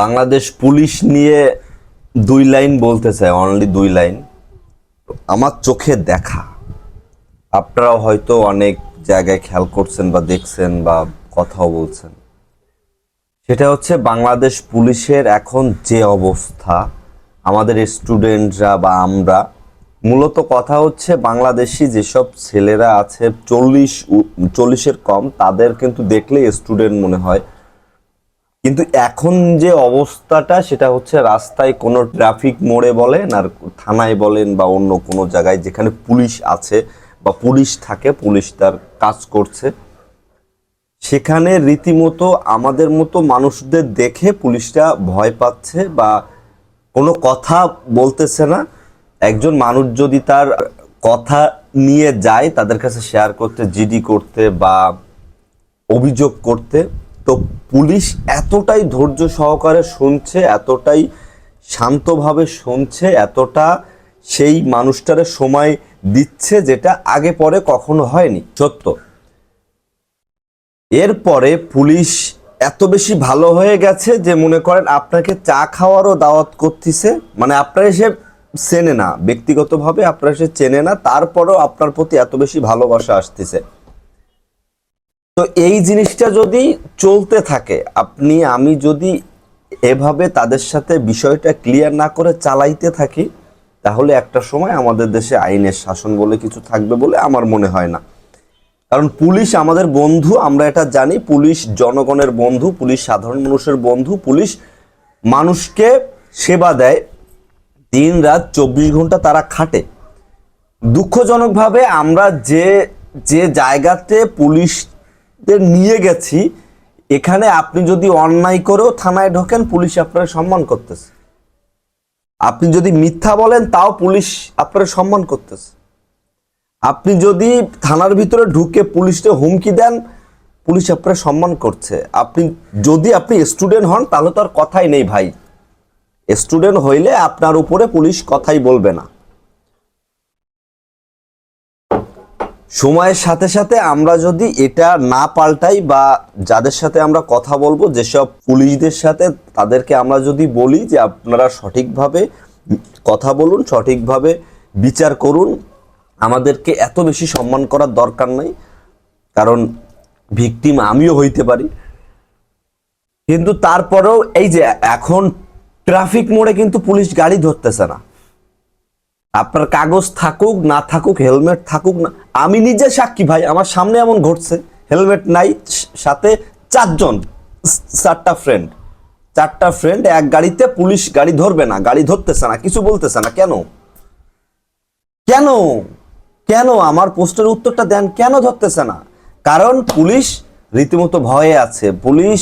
Bangladesh police নিয়ে দুই line বলতে চাই অনলি দুই লাইন। আমার চোখে দেখা। আপনারাও হয়তো অনেক জায়গায় খেয়াল করছেন বা দেখছেন বা কথাও বলছেন। সেটা হচ্ছে বাংলাদেশ পুলিশের এখন যে অবস্থা, আমাদের স্টুডেন্টরা বা আমরা, মূলত কথা হচ্ছে বাংলাদেশি যেসব ছেলেরা আছে, চল্লিশ চল্লিশের কম, তাদের কিন্তু দেখলে স্টুডেন্ট মনে হয় কিন্তু এখন যে অবস্থাটা, সেটা হচ্ছে রাস্তায় কোনো ট্রাফিক মোড়ে বলেন আর থানায় বলেন বা অন্য কোনো জায়গায় যেখানে পুলিশ আছে বা পুলিশ থাকে, পুলিশ তার কাজ করছে, সেখানে রীতিমতো আমাদের মতো মানুষদের দেখে পুলিশরা ভয় পাচ্ছে বা কোনো কথা বলতেছে না। একজন মানুষ যদি তার কথা নিয়ে যায়, তাদের কাছে শেয়ার করতে জিডি করতে বা অভিযোগ করতে তো পুলিশ এতটাই ধৈর্য সহকারে শুনছে, এতটাই শান্তভাবে শুনছে, এতটা সেই মানুষটারে সময় দিচ্ছে যেটা আগে পরে কখনো হয়নি, সত্য। এরপরে পুলিশ এত বেশি ভালো হয়ে গেছে যে মনে করেন আপনাকে চা খাওয়ারও দাওয়াত করতেছে মানে আপনার এসে চেনে না, ব্যক্তিগতভাবে আপনার এসে চেনে না, তারপরেও আপনার প্রতি এত বেশি ভালোবাসা আসতেছে। তো এই জিনিসটা যদি চলতে থাকে, আপনি, আমি যদি এভাবে তাদের সাথে বিষয়টা ক্লিয়ার না করে চালাইতে থাকি, তাহলে একটা সময় আমাদের দেশে আইনের শাসন বলে কিছু থাকবে বলে আমার মনে হয় না। কারণ পুলিশ আমাদের বন্ধু, আমরা এটা জানি, পুলিশ জনগণের বন্ধু, পুলিশ সাধারণ মানুষের বন্ধু, পুলিশ মানুষকে সেবা দেয়। দিন রাত চব্বিশ ঘণ্টা তারা খাটে। দুঃখজনকভাবে আমরা যে যে জায়গাতে পুলিশদের নিয়ে গেছি, এখানে আপনি যদি অন্যায় করেও থানায় ঢোকেন, পুলিশ আপনার সম্মান করতেছে। আপনি যদি মিথ্যা বলেন, তাও পুলিশ আপনার সম্মান করতেছে। আপনি যদি থানার ভিতরে ঢুকে পুলিশকে হুমকি দেন, পুলিশ আপনার সম্মান করছে। আপনি, যদি আপনি স্টুডেন্ট হন, তাহলে তো আর কথাই নেই ভাই। স্টুডেন্ট হইলে আপনার উপরে পুলিশ কথাই বলবে না। সময়ের সাথে সাথে আমরা যদি এটা না পাল্টাই বা যাদের সাথে আমরা কথা বলব, যেসব পুলিশদের সাথে তাদেরকে আমরা যদি বলি যে আপনারা সঠিকভাবে কথা বলুন, সঠিকভাবে বিচার করুন, আমাদেরকে এত বেশি সম্মান করার দরকার নাই। কারণ ভিকটিম আমিও হইতে পারি। কিন্তু তারপরেও এই যে এখন ট্রাফিক মোড়ে কিন্তু পুলিশ গাড়ি ধরতেছে না। আপনার কাগজ থাকুক, না থাকুক, হেলমেট থাকুক না, আমি নিজে সাক্ষী ভাই, আমার সামনে এমন ঘটছে, হেলমেট নাই সাথে চারজন চারটা ফ্রেন্ড চারটা ফ্রেন্ড এক গাড়িতে পুলিশ গাড়ি ধরবে না, গাড়ি ধরতেছে না, কিছু বলতেছে না, কেন? কেন? কেন? আমার পোস্টের উত্তরটা দেন, কেন ধরতেছে না? কারণ পুলিশ রীতিমতো ভয়ে আছে, পুলিশ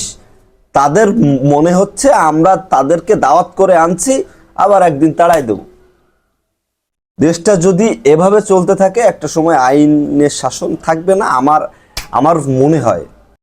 তাদের মনে হচ্ছে আমরা তাদেরকে দাওয়াত করে আনছি, আবার একদিন তাড়াই দেব। দেশটা যদি এভাবে চলতে থাকে, একটা সময় আইনের শাসন থাকবে না, আমার আমার মনে হয়।